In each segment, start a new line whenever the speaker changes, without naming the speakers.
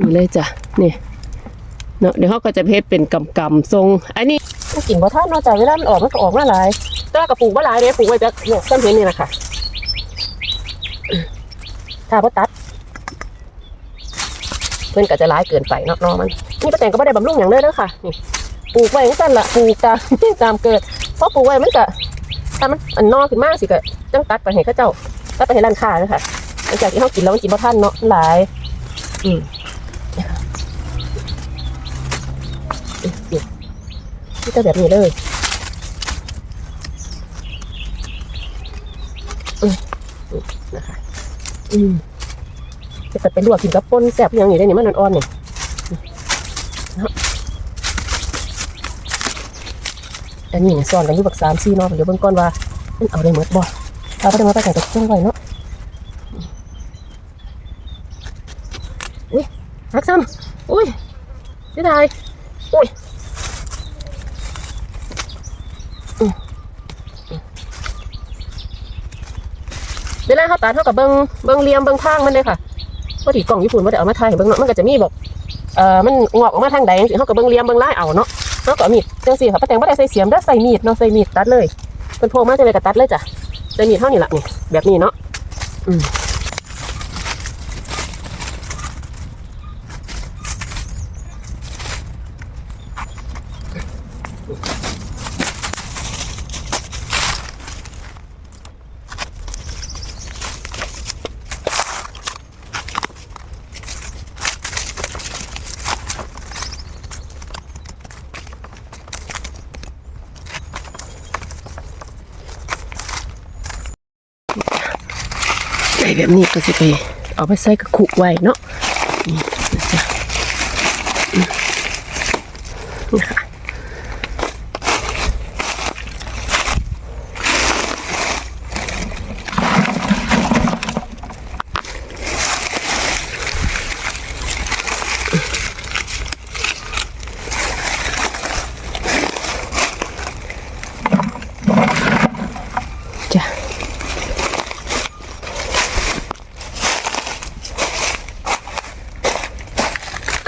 นี่เลยจ้ะนี่เนาะเดี๋ยวเขาก็จะเพชรเป็นกำกำๆทรง อันนี้ก็กินบ่ท่านเนาะจ้ะเวลามันออกมันก็ออกมาหลายแต่ว่าก็ปลูกบ่หลายเด้ปลูกไว้จะเนี่ยต้นเห็นนี่นะคะถ้าบ่ตัด เพื่อนก็จะร้ายเกินไปเนาะเนอมันนี่ป้าแตงก็ไม่ได้บำรุงอย่างเลยเด้อค่ะนี่ปลูกไว้จังซั่นละปลูกตามตามเกิดเพราะปลูกไว้มันก็ถ้ามันอันนอขึ้นมากสิก็จังตัดไปให้เขาเจ้าตัดไปให้ร้านค้าเลยค่ะหลังจากที่เขากินแล้วมันกินบ่ทันเนาะหลาย อืม นี่นี่ก็แบบนี้เลยอืมนี่นะคะ อืมจะไปลวกกินกับป่นแซ่บอย่างนี้ได้นี่มันอ่อนๆนี่เนาะอันนี้เนี่ยซ่อนกันอยู่บักสามสี่เนาะเดี๋ยวเบิ่งก่อนว่ามันเอาได้หมดบ่เอาไปได้มาไปแต่งกับเครื่องไว้เนาะอุ้ยรักซ้ำอุ้ยเสียดาย อุ้ยอืมเวลาเขาตัดเขากับเบิงเบิงเลียมเบิ่งทางมันเลยค่ะพอดีกล่องญี่ปุ่นว่าได้เอามาถ่ายเบิงเนาะมันก็จะมีแบบเอ่อมันงอกออกมาทางใดงซี่เฮาก็เบิงเลียมเบิ่งลายเอาเนาะเฮาก็เอามีดจังซี่ค่ะป้าแตงบ่ได้ใส่เสียมเด้ใส่มีดเนาะใส่มีดตัดเลยเพิ่นโพกมาจังไดก็ตัดเลยจ้ะใส่มีดเท่านี้ละนี่แบบนี้เนาะอืม แบบนี้ก็สิไปเอาไปใส่กระคุกไว้เนาะนี่นะจ๊ะอืมนะคะจ้ะ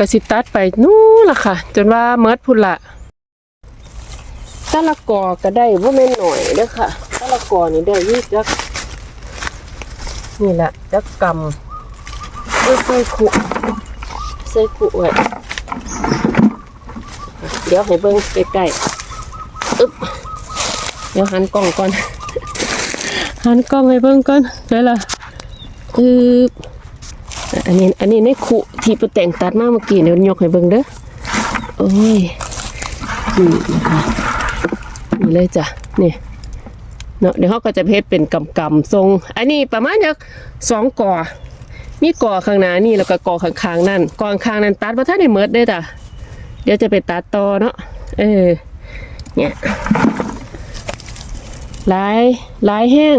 กสิตัดไปนู่นล่ะค่ะ จนว่าเมิดพุ่นละตะละกอก็ได้ว่าแม่นหน่อยเด้อค่ะตะละกอนี่ได้ยี่จักนี่แหละจักกำด้วยใส่ขุใส่ขุไว้เดี๋ยวให้เบิ่งใกล้ๆอึ๊บเดี๋ยวหันกล้องก่อนหันกล้องให้เบิ่งก่อนเดี๋ยวละอึ๊บ อันนี้อันนี้ในขุที่ประแต่งตัดมาเมื่อกี้เดี๋ยวยกให้เบิ่งเด้อโอ้ยนี่นะคะนี่เลยจ้ะนี่เนาะเดี๋ยวเขาก็จะเพชรเป็นกำกำๆทรง อันนี้ประมาณจากสองก่อมีก่อข้างหน้านี่แล้วก็ก่อข้างๆนั่นก่อข้างนั่นตัดมาท่านได้เมิดเด้จ้ะเดี๋ยวจะไปตัดต่อเนาะเออเนี่ยลายลายแห้ง